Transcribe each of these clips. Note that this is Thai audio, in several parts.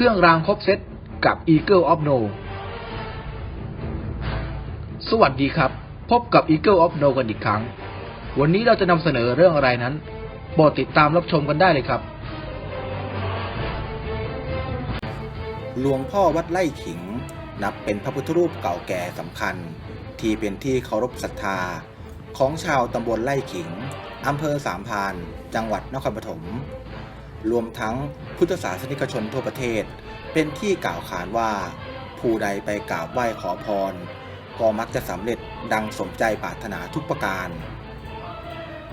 เครื่องรางครบเซตกับ Eagle of No สวัสดีครับ พบกับ Eagle of No กันอีกครั้ง วันนี้เราจะนำเสนอเรื่องอะไรนั้นโปรดติดตามรับชมกันได้เลยครับ หลวงพ่อวัดไร่ขิง นับเป็นพระพุทธรูปเก่าแก่สำคัญ ที่เป็นที่เคารพศรัทธา ของชาวตำบลไร่ขิงอำเภอสามพาน จังหวัดนครปฐม รวมทั้งพุทธศาสนิกชนทั่วประเทศ เป็นที่กล่าวขานว่า ผู้ใดไปกราบไหว้ขอพร ก็มักจะสำเร็จดังสมใจปรารถนาทุกประการ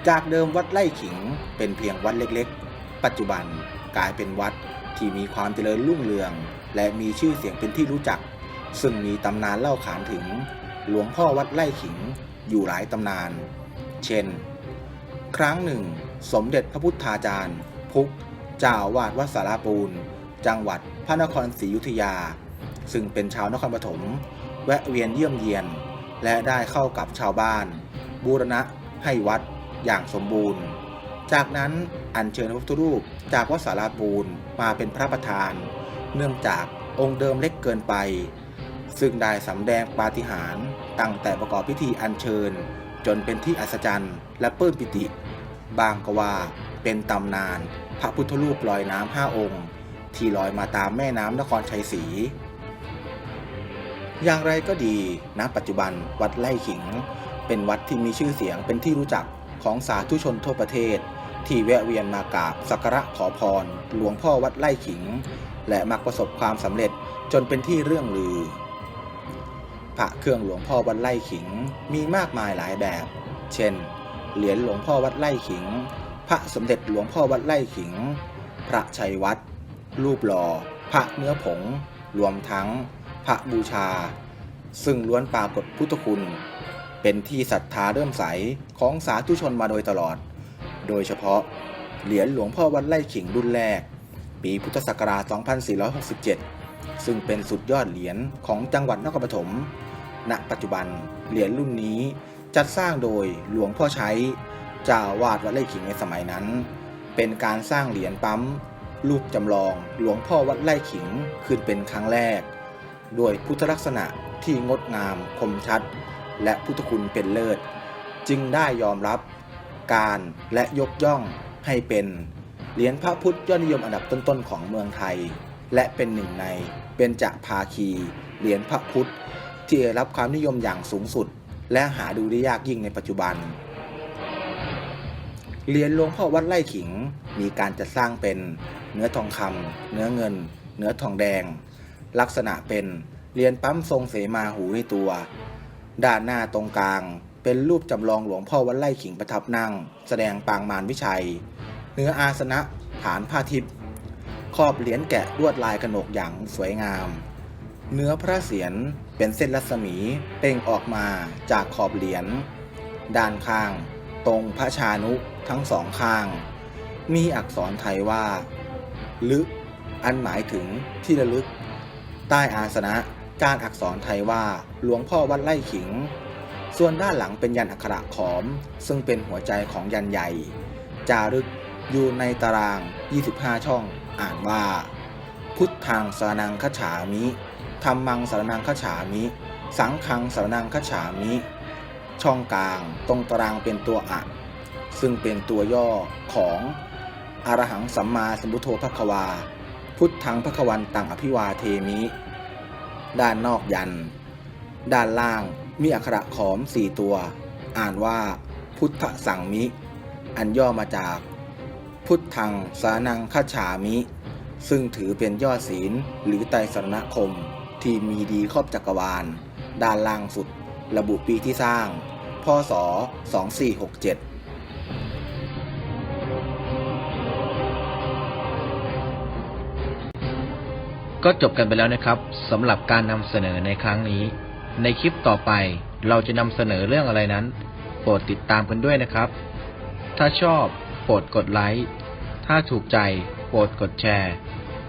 จากเดิมวัดไร่ขิงเป็นเพียงวัดเล็กๆ ปัจจุบันกลายเป็นวัดที่มีความเจริญรุ่งเรือง และมีชื่อเสียงเป็นที่รู้จัก ซึ่งมีตำนานเล่าขานถึง หลวงพ่อวัดไร่ขิงอยู่หลายตำนาน เช่น ครั้งหนึ่ง สมเด็จพระพุทธาจารย์พุก จ้าวาดวัดสาราปูน จังหวัดพระนครศรีอยุธยา ซึ่งเป็นชาวนครปฐมแวะเวียนเยี่ยมเยียน และได้เข้ากับชาวบ้าน บูรณะให้วัดอย่างสมบูรณ์ จากนั้นอัญเชิญพระพุทธรูปจากวัดสาราปูนมาเป็นพระประธาน เนื่องจากองค์เดิมเล็กเกินไป ซึ่งได้สำแดงปาฏิหาริย์ตั้งแต่ประกอบพิธีอัญเชิญ จนเป็นที่อัศจรรย์และปลื้มปิติ บางก็ว่าเป็นตำนาน พระพุทธรูปลอยน้ำห้าองค์ ที่ลอยมาตามแม่น้ำนครชัยศรี อย่างไรก็ดี ณ ปัจจุบันวัดไร่ขิง เป็นวัดที่มีชื่อเสียงเป็นที่รู้จักของสาธุชนทั่วประเทศ ที่แวะเวียนมากราบสักการะขอพร หลวงพ่อวัดไร่ขิง และมักประสบความสำเร็จจนเป็นที่เรื่องลือ พระเครื่องหลวงพ่อวัดไร่ขิงมีมากมายหลายแบบ เช่น เหรียญหลวงพ่อวัดไร่ขิง พระสมเด็จหลวงพ่อวัดไร่ขิง พระชัยวัด รูปหล่อ พระเนื้อผง รวมทั้ง พระบูชา ซึ่งล้วนปรากฏพุทธคุณ เป็นที่ศรัทธาเริ่มใสของสาธุชนมาโดยตลอด โดยเฉพาะ เหรียญหลวงพ่อวัดไร่ขิงรุ่นแรก ปีพุทธศักราช 2467 ซึ่งเป็นสุดยอดเหรียญของจังหวัดนครปฐม ณ ปัจจุบันเหรียญรุ่นนี้ จัดสร้างโดยหลวงพ่อใช้จ้าวาดวัดไร่ขิงในสมัยนั้น เป็นการสร้างเหรียญปั๊มรูปจำลองหลวงพ่อวัดไร่ขิงขึ้นเป็นครั้งแรกด้วยพุทธลักษณะที่งดงามคมชัด และพุทธคุณเป็นเลิศ จึงได้ยอมรับการและยกย่องให้เป็นเหรียญพระพุทธยอดนิยมอันดับต้นๆของเมืองไทย และเป็นหนึ่งในเบญจภาคี เหรียญพระพุทธที่ได้รับความนิยมอย่างสูงสุด และหาดูได้ยากยิ่งในปัจจุบัน เหรียญหลวงพ่อวัดไร่ขิงมีการจัดสร้างเป็นเนื้อทองคำเนื้อเงิน เนื้อทองแดง ลักษณะเป็นเหรียญปั๊มทรงเสมาหูในตัว ด้านหน้าตรงกลางเป็นรูปจำลองหลวงพ่อวัดไร่ขิงประทับนั่ง แสดงปางมารวิชัย เนื้ออาสนะฐานผ้าทิพย์ครอบเหรียญแกะลวดลายกระหนกอย่างสวยงาม เนื้อพระเศียร เป็นเส้นรัศมีเป่งออกมาจากขอบเหรียญด้านข้าง ตรงพระชานุทั้งสองข้าง มีอักษรไทยว่า ลึก อันหมายถึงที่ระลึก ใต้อาสนะการอักษรไทยว่าหลวงพ่อวัดไร่ขิง ส่วนด้านหลังเป็นยันอักขระขอม ซึ่งเป็นหัวใจของยันใหญ่ จารึกอยู่ในตาราง 25 ช่อง อ่านว่า พุทธังสารนังคฉามิธรรมังสารนังคฉามิ สังฆังสารนังคฉามิ ช่องกลางตรงตารางเป็นตัวอะซึ่งเป็นตัวย่อของอรหังสัมมาสัมพุทโธภควา พุทธังภควันตังอภิวาเทมิ ด้านนอกยัน ด้านล่างมีอักขระขอมสี่ตัว อ่านว่า พุทธสังมิ อันย่อมาจาก พุทธังสานังคฉามิ ซึ่งถือเป็นยอดศีลหรือไตรสรณคม ที่มีดีครอบจักรวาล ด้านล่างสุด ระบุปีที่สร้าง พศ 2467ก็จบกันไปแล้วนะครับสำหรับการนำเสนอในครั้งนี้ ในคลิปต่อไปเราจะนำเสนอเรื่องอะไรนั้น โปรดติดตามกันด้วยนะครับ ถ้าชอบโปรดกดไลค์ถ้าถูกใจโปรดกดแชร์